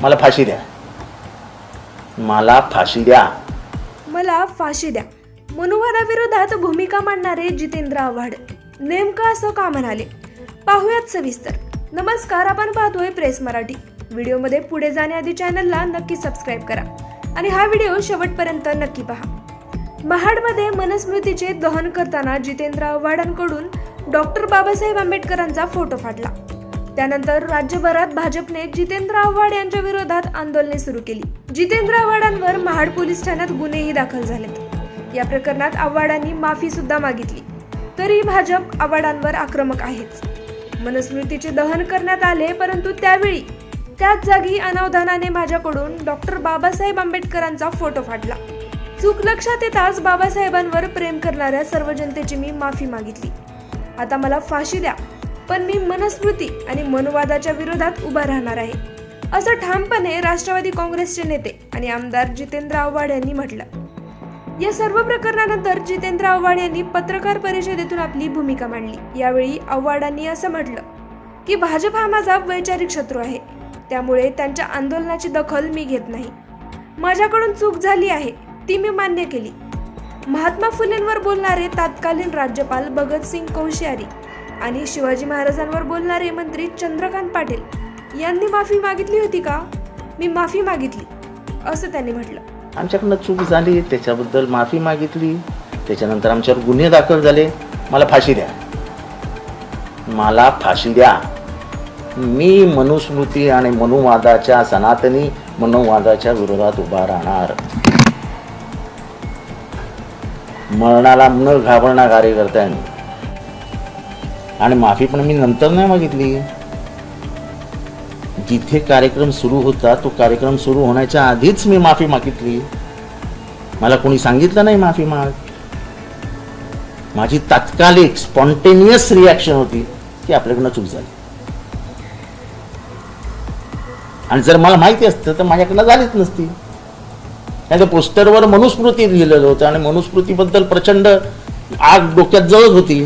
मला फाशी द्या. मला फाशी द्या. मला फाशी द्या. मनुवादाविरोधात भूमिका मांडणारे जितेंद्र आव्हाड नेमकं असं का म्हणाले? पाहूयात सविस्तर. नमस्कार आपण पाहतोय प्रेस मराठी. व्हिडिओमध्ये पुढे जाण्याआधी चॅनलला नक्की सबस्क्राईब करा आणि हा व्हिडिओ शेवटपर्यंत नक्की पहा. महाडमध्ये मनस्मृतीचे दहन करताना जितेंद्र आव्हाडांकडून डॉक्टर बाबासाहेब आंबेडकरांचा फोटो फाटला. त्यानंतर राज्यभरात भाजपने जितेंद्र आव्हाड यांच्या विरोधात आंदोलने सुरू केली. जितेंद्र आव्हाडांवर महाड पोलीस ठाण्यात गुन्हेही दाखल झालेत. या प्रकरणात आव्हाडांनी माफी सुद्धा मागितली. तरी भाजप आव्हाडांवर आक्रमक आहेच. मनुस्मृतीचे दहन करण्यात आले परंतु त्यावेळी त्याच जागी अनावधानाने माझ्याकडून डॉक्टर बाबासाहेब आंबेडकरांचा फोटो फाटला. चूक लक्षात येताच बाबासाहेबांवर प्रेम करणाऱ्या सर्व जनतेची मी माफी मागितली. आता मला फाशी द्या. पण मी मनस्मृती आणि मनुवादाच्या विरोधात उभा राहणार आहे. असं ठामपणे राष्ट्रवादी काँग्रेसचे नेते आणि आमदार जितेंद्र आव्हाड यांनी म्हटलं. या सर्व प्रकरणानंतर जितेंद्र आव्हाड यांनी पत्रकार परिषदेतून आपली भूमिका मांडली. यावेळी आव्हाडांनी असं म्हटलं की भाजप हा माझा वैचारिक शत्रू आहे. त्यामुळे त्यांच्या आंदोलनाची दखल मी घेत नाही. माझ्याकडून चूक झाली आहे ती मी मान्य केली. महात्मा फुलेंवर बोलणारे तत्कालीन राज्यपाल भगतसिंग कोश्यारी आणि शिवाजी महाराजांवर बोलणारे मंत्री चंद्रकांत पाटील यांनी माफी मागितली होती का? मी माफी मागितली असं त्यांनी म्हटलं. आमच्याकडनं चूक झाली त्याच्याबद्दल माफी मागितली त्याच्यानंतर आमच्यावर गुन्हे दाखल झाले. मला फाशी द्या. मला फाशी द्या. मी मनुस्मृती आणि मनुवादाच्या सनातनी मनोवादाच्या विरोधात उभा राहणार. मरणाला न घाबरणा कार्यकर्त्यांनी आणि माफी पण मी नंतर नाही मागितली. जिथे कार्यक्रम सुरू होता तो कार्यक्रम सुरू होण्याच्या आधीच मी माफी मागितली. मला कोणी सांगितलं नाही माफी माग. माझी तात्कालिक स्पॉन्टेनियस रिॲक्शन होती की आपल्याकडनं चूक झाली. आणि जर मला माहिती असतं तर माझ्याकडनं झालीच नसती. नाही तर पोस्टरवर मनुस्मृती लिहिलेलं होतं आणि मनुस्मृतीबद्दल प्रचंड आग डोक्यात जळत होती.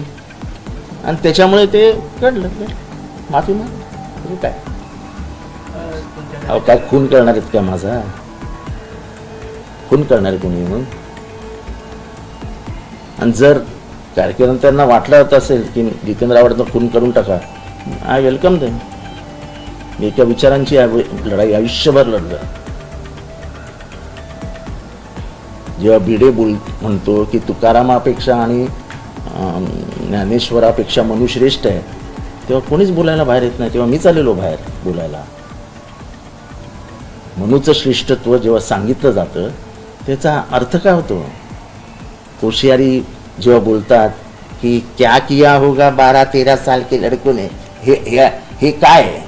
आणि त्याच्यामुळे ते घडलं माफी माग. म्हणजे काय? अहो काय खून करणार आहेत का माझा? खून करणार कोणी मग? आणि जर कार्यकर्त्यांना वाटलं असेल की जितेंद्र आवडतं खून करून टाका आय वेलकम देम मी एका विचारांची लढाई आयुष्यभर लढलं. जेव्हा भिडे बोल म्हणतो की तुकारामापेक्षा आणि ज्ञानेश्वरापेक्षा मनुश्रेष्ठ आहे तेव्हा कोणीच बोलायला बाहेर येत नाही. तेव्हा मीच आलेलो बाहेर बोलायला. मनूचं श्रेष्ठत्व जेव्हा सांगितलं जातं त्याचा अर्थ काय होतो? कोशियारी जेव्हा बोलतात की क्या किया होगा बारा तेरा साल के लडकून हे हे हे काय आहे?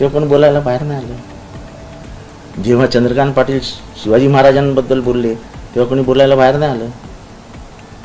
तेव्हा पण बोलायला बाहेर नाही आलं. जेव्हा चंद्रकांत पाटील शिवाजी महाराजांबद्दल बोलले तेव्हा कोणी बोलायला बाहेर नाही आलं.